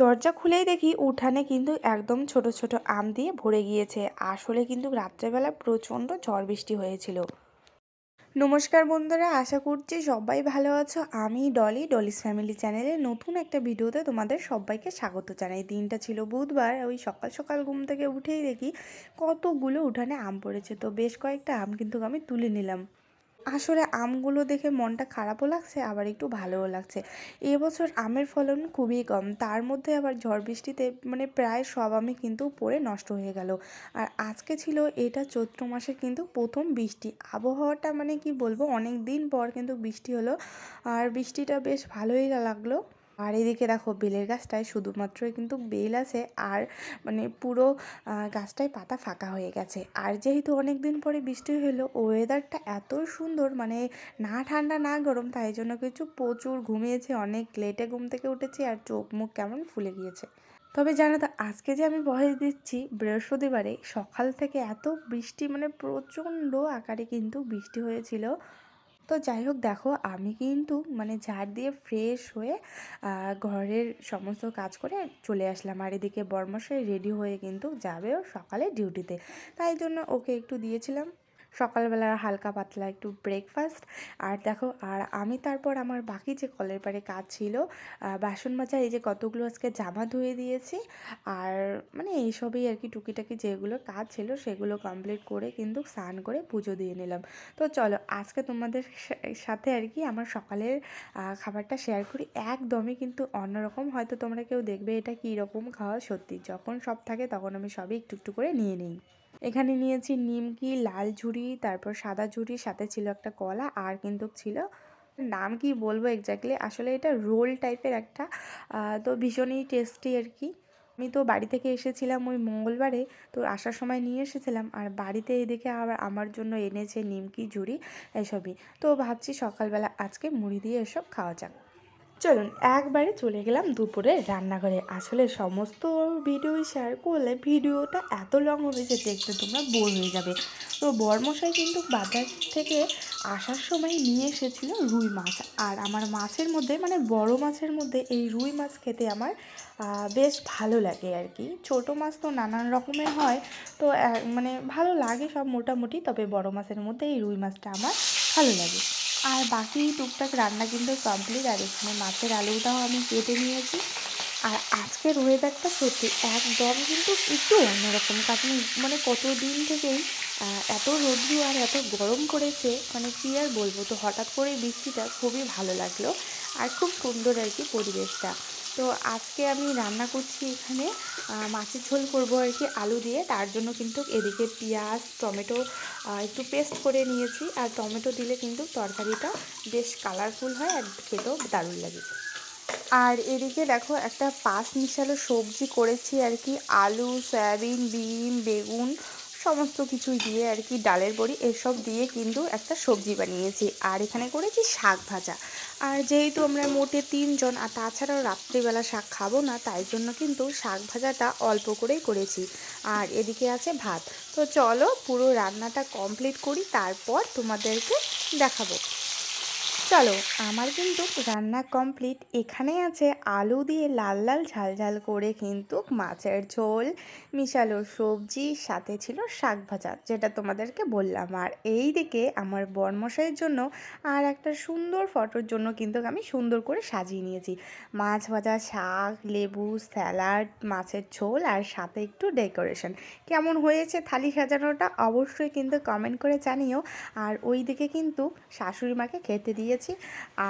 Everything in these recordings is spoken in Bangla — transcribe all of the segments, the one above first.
দরজা খুলেই দেখি উঠানে কিন্তু একদম ছোট ছোট আম দিয়ে ভরে গিয়েছে। আসলে কিন্তু রাত্রেবেলা প্রচণ্ড ঝড় বৃষ্টি হয়েছিল। নমস্কার বন্ধুরা, আশা করছি সবাই ভালো আছো। আমি ডলি, ডলিস ফ্যামিলি চ্যানেলে নতুন একটা ভিডিওতে তোমাদের সবাইকে স্বাগত জানাই। দিনটা ছিল বুধবার, ওই সকাল সকাল ঘুম থেকে উঠেই দেখি কতগুলো উঠানে আম পড়েছে। তো বেশ কয়েকটা আম কিন্তু আমি তুলে নিলাম। আসলে আমগুলো দেখে মনটা খারাপও লাগছে, আবার একটু ভালোও লাগছে। এবছর আমের ফলন খুবই কম, তার মধ্যে আবার ঝড় বৃষ্টিতে মানে প্রায় সব আমি কিন্তু পড়ে নষ্ট হয়ে গেল। আর আজকে ছিল এটা চৈত্র মাসের কিন্তু প্রথম বৃষ্টি। আবহাওয়াটা মানে কি বলব অনেক দিন পর কিন্তু বৃষ্টি হলো, আর বৃষ্টিটা বেশ ভালোই লাগল। আর এদিকে দেখো বেলের গাছটায় শুধুমাত্রই কিন্তু বেল আছে আর মানে পুরো গাছটায় পাতা ফাঁকা হয়ে গেছে। আর যেহেতু অনেক দিন পরে বৃষ্টি হলো ওয়েদারটা এত সুন্দর মানে না ঠান্ডা, না গরম, তাই জন্য কিছু প্রচুর ঘুমিয়েছে, অনেক লেটে ঘুম থেকে উঠেছি আর চোখ মুখ কেমন ফুলে গিয়েছে। তবে জানো তো, আজকে যে আমি ভয়েস দিচ্ছি, বৃহস্পতিবারে সকাল থেকে এত বৃষ্টি মানে প্রচণ্ড আকারে কিন্তু বৃষ্টি হয়েছিল। তো যাই হোক দেখো, আমি কিন্তু মানে ঝাড় দিয়ে ফ্রেশ হয়ে ঘরের সমস্ত কাজ করে চলে আসলাম। আর এদিকে বর্মশাই রেডি হয়ে কিন্তু যাবেও সকালে ডিউটিতে তাই জন্য ওকে একটু দিয়েছিলাম। সকালবেলার হালকা পাতলা একটু ব্রেকফাস্ট আর দেখো, আর আমি তারপর আমার বাকি যে কলের পারে কাজ ছিল বাসন মাজা, এই যে কতগুলো আজকে জামা ধুয়ে দিয়েছি। আর মানে এইসবই আর কি টুকিটাকি যেগুলো কাজ ছিল, সেগুলো কমপ্লিট করে কিন্তু স্নান করে পুজো দিয়ে নিলাম। তো চলো, আজকে তোমাদের সাথে আর কি আমার সকালের খাবারটা শেয়ার করি। একদমই কিন্তু অন্যরকম। হয়তো তোমরা কেউ দেখবে এটা কী রকম খাওয়া সত্যি। যখন সব থাকে তখন আমি সবই একটু একটু করে নিয়ে নিই। এখানে নিয়েছি নিমকি, লাল ঝুড়ি, তারপর সাদা ঝুড়ি, সাথে ছিল একটা কলা, আর কিন্তু ছিল নাম কি বলব এক্স্যাক্টলি আসলে এটা রোল টাইপের একটা তো ভীষণই টেস্টি আর কি। আমি তো বাড়ি থেকে এসেছিলাম ওই মঙ্গলবারে, তো আসার সময় নিয়ে এসেছিলাম, আর বাড়িতে এদিকে আবার আমার জন্য এনেছে নিমকি, ঝুড়ি, এসবই। তো ভাবছি সকালবেলা আজকে মুড়ি দিয়ে এসব খাওয়া যাক। চলুন, একবারে চলে গেলাম দুপুরে রান্নাঘরে। আসলে সমস্ত ভিডিও শেয়ার করলে ভিডিওটা এত লং হবে যে দেখতে তোমরা বোর হয়ে যাবে। তো বরমশাই কিন্তু বাজার থেকে আসার সময় নিয়ে এসেছিল রুই মাছ। আর আমার মাছের মধ্যে মানে বড় মাছের মধ্যে এই রুই মাছ খেতে আমার বেশ ভালো লাগে আর কি ছোট মাছ তো নানান রকমের হয়, তো মানে ভালো লাগে সব মোটামুটি, তবে বড় মাছের মধ্যে এই রুই মাছটা আমার ভালো লাগে। আর বাকি টুকটাক রান্না কিন্তু কমপ্লিট আর এখানে মাছের আলুটাও আমি কেটে নিয়েছি। আর আজকের ওয়েদারটা সত্যি একদম কিন্তু একটু অন্যরকম, কারণ মানে কতদিন থেকেই এত রোদ্রু আর এত গরম করেছে মানে কী আর বলব? তো হঠাৎ করে বৃষ্টিটা খুবই ভালো লাগল, আর খুব সুন্দর আর কি পরিবেশটা। তো আজকে আমি রান্না করছি এখানে মাছের ঝোল করব আর কি আলু দিয়ে। তার জন্য কিন্তু এদিকে পেঁয়াজ, টমেটো একটু পেস্ট করে নিয়েছি। আর টমেটো দিলে কিন্তু তরকারিটা বেশ কালারফুল হয় আর খেতেও দারুণ লাগে। আর এদিকে দেখো একটা পাঁচ মিশালো সবজি করেছি আর কি। আলু, সয়াবিন বিন বেগুন সমস্ত কিছু দিয়ে আর কি ডালের বড়ি এসব দিয়ে কিন্তু একটা সবজি বানিয়েছি। আর এখানে করেছি শাক ভাজা। আর যেহেতু আমরা মোটে তিনজন, আর তাছাড়াও রাত্রিবেলা শাক খাব না, তাই জন্য কিন্তু শাক ভাজাটা অল্প করেই করেছি। আর এদিকে আছে ভাত। তো চলো পুরো রান্নাটা কমপ্লিট করি, তারপর তোমাদেরকে দেখাবো। চলো, আমার কিন্তু রান্না কমপ্লিট এখানে আছে। আলু দিয়ে লাল লাল ঝাল ঝাল করে কিন্তু মাছের ঝোল, মিশালো সবজি, সাথে ছিল শাক ভাজা, যেটা তোমাদেরকে বললাম। আর এই দিকে আমার বরমশাইয়ের জন্য আর একটা সুন্দর ফটোর জন্য কিন্তু আমি সুন্দর করে সাজিয়ে নিয়েছি। মাছ ভাজা, শাক, লেবু, স্যালাড, মাছের ঝোল আর সাথে একটু ডেকোরেশন। কেমন হয়েছে থালি সাজানোটা অবশ্যই কিন্তু কমেন্ট করে জানিও। আর ওই দিকে কিন্তু শাশুড়ি মাকে খেতে দিয়ে দিয়েছি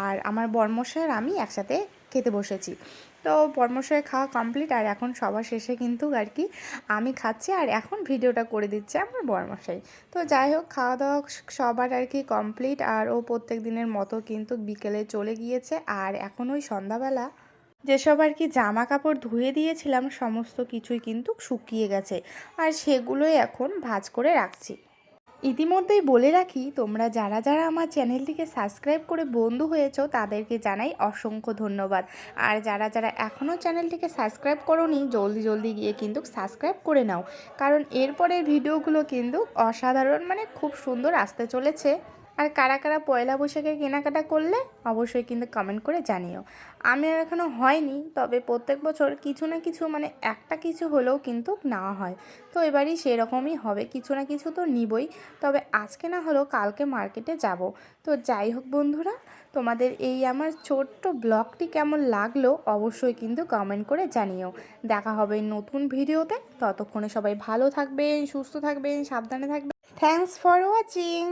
আর আমার বর্মশাইয়ের আমি একসাথে খেতে বসেছি। তো বর্মশাই খাওয়া কমপ্লিট আর এখন সবার শেষে কিন্তু আর কি আমি খাচ্ছি আর এখন ভিডিওটা করে দিচ্ছে আমার বর্মশাই। তো যাই হোক, খাওয়া দাওয়া সবার আর কি কমপ্লিট আর ও প্রত্যেক দিনের মতো কিন্তু বিকেলে চলে গিয়েছে আর এখন ওই সন্ধ্যাবেলা যেসব আর কি জামা কাপড় ধুয়ে দিয়েছিলাম, সমস্ত কিছুই কিন্তু শুকিয়ে গেছে। আর সেগুলোই এখন ভাজ করে রাখছি। ইতিমধ্যেই বলে রাখি, তোমরা যারা যারা আমার চ্যানেলটিকে সাবস্ক্রাইব করে বন্ধু হয়েছো, তাদেরকে জানাই অসংখ্য ধন্যবাদ। আর যারা যারা এখনও চ্যানেলটিকে সাবস্ক্রাইব করোনি, জলদি জলদি গিয়ে কিন্তু সাবস্ক্রাইব করে নাও। কারণ এরপরের ভিডিওগুলো কিন্তু অসাধারণ মানে খুব সুন্দর আসতে চলেছে। আর কারা কারা পয়লা বৈশাখে কেনাকাটা করলে অবশ্যই কিন্তু কমেন্ট করে জানিও। আমি আর এখনও হয়নি, তবে প্রত্যেক বছর কিছু না কিছু মানে একটা কিছু হলেও কিন্তু নেওয়া হয়। তো এবারই সেরকমই হবে, কিছু না কিছু তো নিবই। তবে আজকে না হলেও কালকে মার্কেটে যাব। তো যাই হোক বন্ধুরা, তোমাদের এই আমার ছোট্ট ব্লগটি কেমন লাগল অবশ্যই কিন্তু কমেন্ট করে জানিও। দেখা হবে নতুন ভিডিওতে। ততক্ষণে সবাই ভালো থাকবেন, সুস্থ থাকবেন, সাবধানে থাকবেন। Thanks for watching